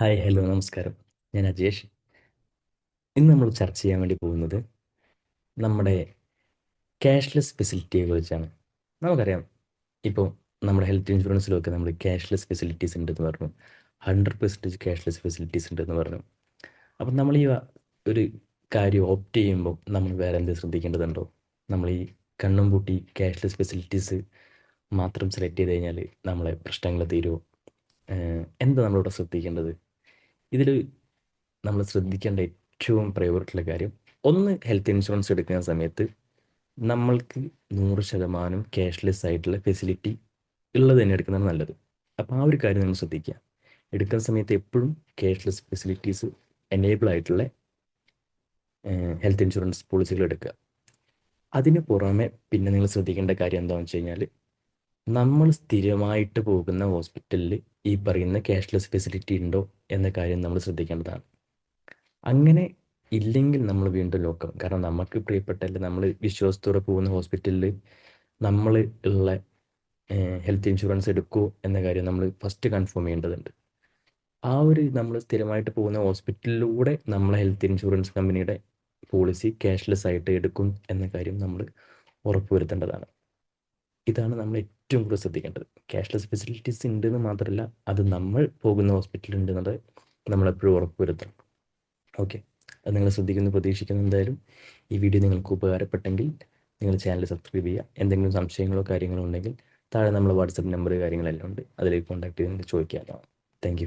Hi hello നമസ്കാരം. ഞാൻ അജേഷ്. ഇന്ന് നമ്മൾ ചർച്ച ചെയ്യാൻ വേണ്ടി പോകുന്നത് നമ്മുടെ ക്യാഷ്ലെസ് ഫെസിലിറ്റിയെ കുറിച്ചാണ്. നമുക്കറിയാം ഇപ്പോൾ നമ്മുടെ ഹെൽത്ത് ഇൻഷുറൻസിലൊക്കെ നമ്മൾ ക്യാഷ്ലെസ് ഫെസിലിറ്റീസ് ഉണ്ടെന്ന് പറഞ്ഞു. ഹൺഡ്രഡ് പെർസെന്റേജ് ക്യാഷ്ലെസ് ഫെസിലിറ്റീസ് ഉണ്ടെന്ന് പറഞ്ഞു. അപ്പം നമ്മൾ ഈ ഒരു കാര്യം ഓപ്റ്റ് ചെയ്യുമ്പോൾ നമ്മൾ വേറെ എന്ത് ശ്രദ്ധിക്കേണ്ടതുണ്ടോ? നമ്മൾ ഈ കണ്ണും പൂട്ടി ക്യാഷ്ലെസ് ഫെസിലിറ്റീസ് മാത്രം സെലക്ട് ചെയ്ത് കഴിഞ്ഞാൽ നമ്മളെ പ്രശ്നങ്ങൾ തീരുമോ എന്താ നമ്മളിവിടെ ശ്രദ്ധിക്കേണ്ടത്? ഇതിൽ നമ്മൾ ശ്രദ്ധിക്കേണ്ട ഏറ്റവും പ്രയോറിറ്റിയുള്ള കാര്യം ഒന്ന് ഹെൽത്ത് ഇൻഷുറൻസ് എടുക്കുന്ന സമയത്ത് നമ്മൾക്ക് നൂറ് ശതമാനം ക്യാഷ്ലെസ് ആയിട്ടുള്ള ഫെസിലിറ്റി ഉള്ളത് തന്നെ എടുക്കുന്നതാണ് നല്ലത്. അപ്പോൾ ആ ഒരു കാര്യം നിങ്ങൾ ശ്രദ്ധിക്കുക. എടുക്കുന്ന സമയത്ത് എപ്പോഴും ക്യാഷ്ലെസ് ഫെസിലിറ്റീസ് എനേബിൾ ആയിട്ടുള്ള ഹെൽത്ത് ഇൻഷുറൻസ് പോളിസികൾ എടുക്കുക. അതിന് പുറമെ പിന്നെ നിങ്ങൾ ശ്രദ്ധിക്കേണ്ട കാര്യം എന്താണെന്ന് വെച്ച് കഴിഞ്ഞാൽ നമ്മൾ സ്ഥിരമായിട്ട് പോകുന്ന ഹോസ്പിറ്റലിൽ ഈ പറയുന്ന ക്യാഷ്ലെസ് ഫെസിലിറ്റി ഉണ്ടോ എന്ന കാര്യം നമ്മൾ ശ്രദ്ധിക്കേണ്ടതാണ്. അങ്ങനെ ഇല്ലെങ്കിൽ നമ്മൾ വീണ്ടും നോക്കാം കാരണം നമുക്ക് പ്രിയപ്പെട്ടല്ല നമ്മൾ വിശ്വാസത്തോടെ പോകുന്ന ഹോസ്പിറ്റലിൽ നമ്മൾ ഉള്ള ഹെൽത്ത് ഇൻഷുറൻസ് എടുക്കുമോ എന്ന കാര്യം നമ്മൾ ഫസ്റ്റ് കൺഫേം ചെയ്യേണ്ടതുണ്ട്. ആ ഒരു നമ്മൾ സ്ഥിരമായിട്ട് പോകുന്ന ഹോസ്പിറ്റലിലൂടെ നമ്മളെ ഹെൽത്ത് ഇൻഷുറൻസ് കമ്പനിയുടെ പോളിസി ക്യാഷ്ലെസ് ആയിട്ട് എടുക്കും എന്ന കാര്യം നമ്മൾ ഉറപ്പുവരുത്തേണ്ടതാണ്. ഇതാണ് നമ്മൾ ഏറ്റവും കൂടുതൽ ശ്രദ്ധിക്കേണ്ടത്. ക്യാഷ്ലെസ് ഫെസിലിറ്റീസ് ഉണ്ടെന്ന് മാത്രമല്ല അത് നമ്മൾ പോകുന്ന ഹോസ്പിറ്റലിൽ ഉണ്ടെന്നത് നമ്മളെപ്പോഴും ഉറപ്പുവരുത്തണം ഓക്കെ അത് നിങ്ങൾ ശ്രദ്ധിക്കുന്നു പ്രതീക്ഷിക്കുന്നു എന്തായാലും ഈ വീഡിയോ നിങ്ങൾക്ക് ഉപകാരപ്പെട്ടെങ്കിൽ നിങ്ങൾ ചാനൽ സബ്സ്ക്രൈബ് ചെയ്യുക. എന്തെങ്കിലും സംശയങ്ങളോ കാര്യങ്ങളോ ഉണ്ടെങ്കിൽ താഴെ നമ്മൾ വാട്സപ്പ് നമ്പർ കാര്യങ്ങളെല്ലാം ഉണ്ട്. അതിലേക്ക് കോൺടാക്ട് ചെയ്ത് നിങ്ങൾക്ക് ചോദിക്കാവുന്നതാണ്. താങ്ക്